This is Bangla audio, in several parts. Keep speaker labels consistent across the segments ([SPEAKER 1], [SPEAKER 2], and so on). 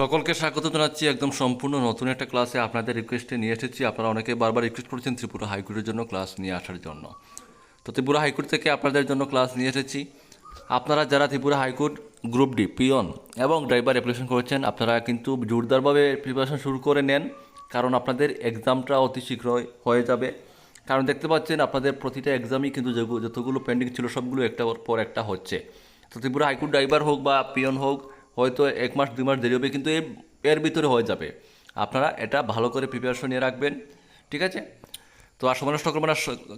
[SPEAKER 1] সকলকে স্বাগত জানাচ্ছি একদম সম্পূর্ণ নতুন একটা ক্লাসে আপনাদের রিকোয়েস্টে নিয়ে এসেছি। আপনারা অনেকে বারবার রিকোয়েস্ট করেছেন ত্রিপুরা হাইকোর্টের জন্য ক্লাস নিয়ে আসার জন্য। তো ত্রিপুরা হাইকোর্ট থেকে আপনাদের জন্য ক্লাস নিয়ে এসেছি। আপনারা যারা Tripura high court group D peon এবং ড্রাইভার অ্যাপ্লিকেশন করেছেন, আপনারা কিন্তু জোরদারভাবে প্রিপারেশন শুরু করে নেন, কারণ আপনাদের এক্সামটা অতি শীঘ্রই হয়ে যাবে। কারণ দেখতে পাচ্ছেন, আপনাদের প্রতিটা এক্সামই কিন্তু যতগুলো পেন্ডিং ছিল, সবগুলো একটা পর একটা হচ্ছে। তো ত্রিপুরা হাইকোর্ট ড্রাইভার হোক বা পিয়ন হোক হয়তো এক মাস, দুই মাস দেরি হবে, কিন্তু এর ভিতরে হয়ে যাবে। আপনারা এটা ভালো করে প্রিপারেশন নিয়ে রাখবেন, ঠিক আছে? তো আর সময় নষ্ট করব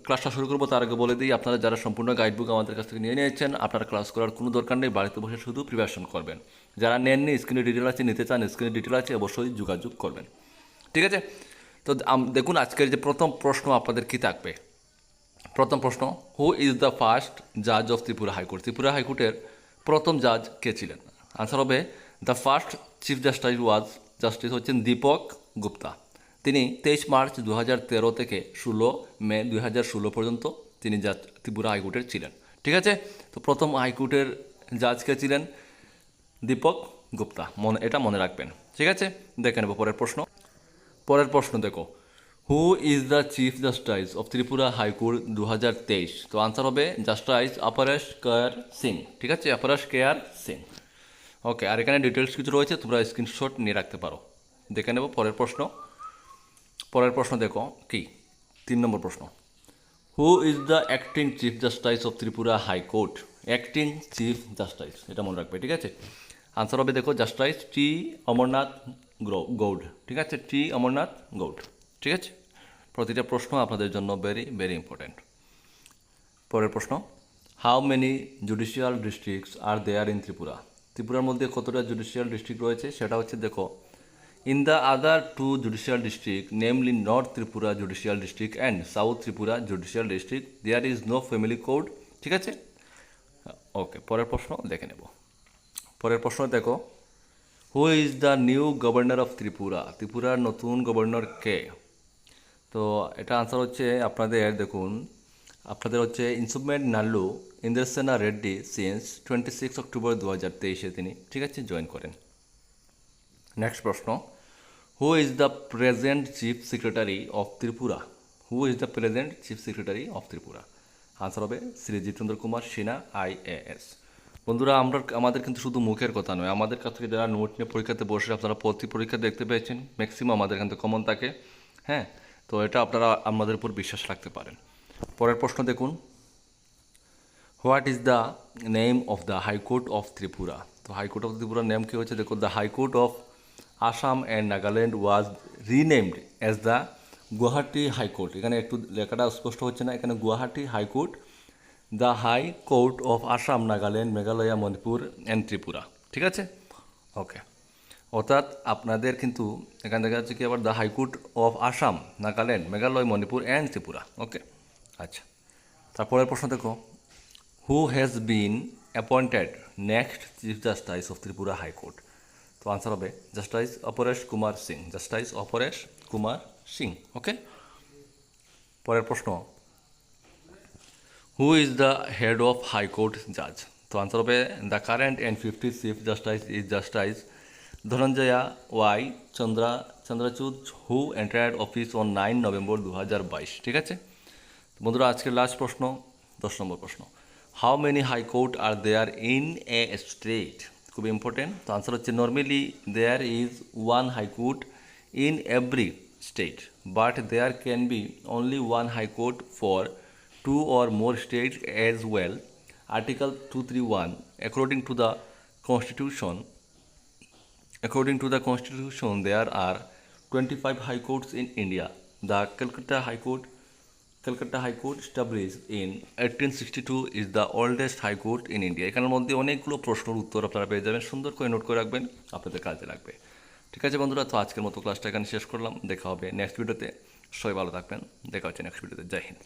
[SPEAKER 1] ক্লাসটা শুরু করব, তার আগে বলে দিই, আপনারা যারা সম্পূর্ণ গাইডবুক আমাদের কাছ থেকে নিয়ে নিয়েছেন, আপনারা ক্লাস করার কোনো দরকার নেই, বাড়িতে বসে শুধু প্রিপারেশন করবেন। যারা নেননি স্ক্রিনে ডিটেল আছে, নিতে চান স্ক্রিনে ডিটেল আছে, অবশ্যই যোগাযোগ করবেন, ঠিক আছে? তো দেখুন, আজকের যে প্রথম প্রশ্ন আপনাদের কী থাকবে? প্রথম প্রশ্ন হু ইজ দ্য ফার্স্ট জাজ of Tripura high court Tripura হাইকোর্টের প্রথম জাজ কে ছিলেন? আনসার হবে the first chief justice was justice হচ্ছেন দীপক গুপ্তা। তিনি তেইশ মার্চ দু তেরো থেকে ষোলো মে দু হাজার ষোলো পর্যন্ত তিনি জাজ ত্রিপুরা হাইকোর্টের ছিলেন। ঠিক আছে? তো প্রথম হাইকোর্টের জাজ কে ছিলেন দীপক গুপ্তা। মনে, এটা মনে রাখবেন। ঠিক আছে? দেখে নেব পরের প্রশ্ন। পরের প্রশ্ন দেখো। Who is the chief justice of Tripura high court দু হাজার তেইশ? তো আনসার হবে জাস্টিস অপরেশ কেয়ার সিং ঠিক আছে? অপরেশ কেয়ার সিং ওকে আর এখানে ডিটেলস কিছু রয়েছে, তোমরা স্ক্রিনশট নিয়ে রাখতে পারো। দেখে নেব, পরের প্রশ্ন। পরের প্রশ্ন দেখো, কি? তিন নম্বর প্রশ্ন। Who is the acting chief justice of Tripura high court acting chief justice এটা মনে রাখবে, ঠিক আছে? আনসার হবে দেখো জাস্টিস টি অমরনাথ গৌড ঠিক আছে? টি অমরনাথ গৌড ঠিক আছে? প্রতিটা প্রশ্ন আপনাদের জন্য ভেরি ভেরি ইম্পর্ট্যান্ট পরের প্রশ্ন how many judicial districts are there in Tripura ত্রিপুরার মধ্যে কতটা জুডিশিয়াল ডিস্ট্রিক্ট রয়েছে সেটা হচ্ছে দেখো in the other two judicial district namely north Tripura judicial district and south Tripura judicial district there is no family code ঠিক আছে? ওকে পরের প্রশ্ন দেখে নেব। পরের প্রশ্ন দেখো who is the new governor of Tripura ত্রিপুরার নতুন গভর্নর কে? তো এটা আনসার হচ্ছে আপনাদের, দেখুন, আপনাদের হচ্ছে incumbent Nallu Indrasena Reddy since twenty six October দু হাজার তেইশে তিনি, ঠিক আছে জয়েন করেন। নেক্সট প্রশ্ন who is the present chief secretary of Tripura? Who is the present chief secretary of Tripura? Answer হবে শ্রী জিতেন্দ্র কুমার সিনহা আইএএস বন্ধুরা, আমরা আমাদের কিন্তু শুধু মুখের কথা নয়, আমাদের কাছ থেকে যারা নোট নিয়ে পরীক্ষাতে বসে, আপনারা প্রতি পরীক্ষা দেখতে পেয়েছেন ম্যাক্সিমাম আমাদের থেকে কমন থাকে হ্যাঁ? তো এটা আপনারা, আমাদের উপর বিশ্বাস রাখতে পারেন। পরের প্রশ্ন দেখুন what is the name of the high court of Tripura? তো হাইকোর্ট অফ ত্রিপুরার নেম কী হচ্ছে দেখো, the high court of Assam and Nagaland was renamed as the Guwahati high court এখানে একটু লেখাটা স্পষ্ট হচ্ছে না। এখানে Guwahati high court the high court of Assam, Nagaland, Meghalaya, Manipur and Tripura. ঠিক আছে? ওকে অর্থাৎ আপনাদের কিন্তু এখানে দেখা যাচ্ছে কি আবার the high court of Assam, Nagaland, Meghalaya, Manipur and Tripura. Okay আচ্ছা। তারপরের প্রশ্ন দেখো। Who has been appointed next chief justice of Tripura high court তো আনসার হবে justice Apresh Kumar Singh justice Apresh Kumar Singh okay পরের প্রশ্ন who is the head of high court জাজ তো আনসার হবে the current and fifty chief justice is justice Dhananjaya Y Chandra Chandrachud who entered office on nine November দু হাজার বাইশ ঠিক আছে? বন্ধুরা, আজকের লাস্ট প্রশ্ন, দশ নম্বর প্রশ্ন। How many high court are there in a state খুব ইম্পর্টেন্ট তো আনসার হচ্ছে normally there is one high court in every state but there can be only one high court for two or more states as well. Article 231, according to the Constitution, according to the Constitution, there are 25 high courts in India. The Calcutta High Court, Calcutta High Court established in 1862 is the oldest high court in India. এখানের মধ্যে অনেকগুলো প্রশ্নের উত্তর আপনারা পেয়ে যাবেন। সুন্দর করে নোট করে রাখবেন। আপনাদের কাজে লাগবে। ঠিক আছে বন্ধুরা, তো আজকের মতো ক্লাসটা এখানে শেষ করলাম। দেখা হবে নেক্সট ভিডিওতে সবাই ভালো থাকবেন। দেখা হচ্ছে নেক্সট ভিডিওতে জয় হিন্দ।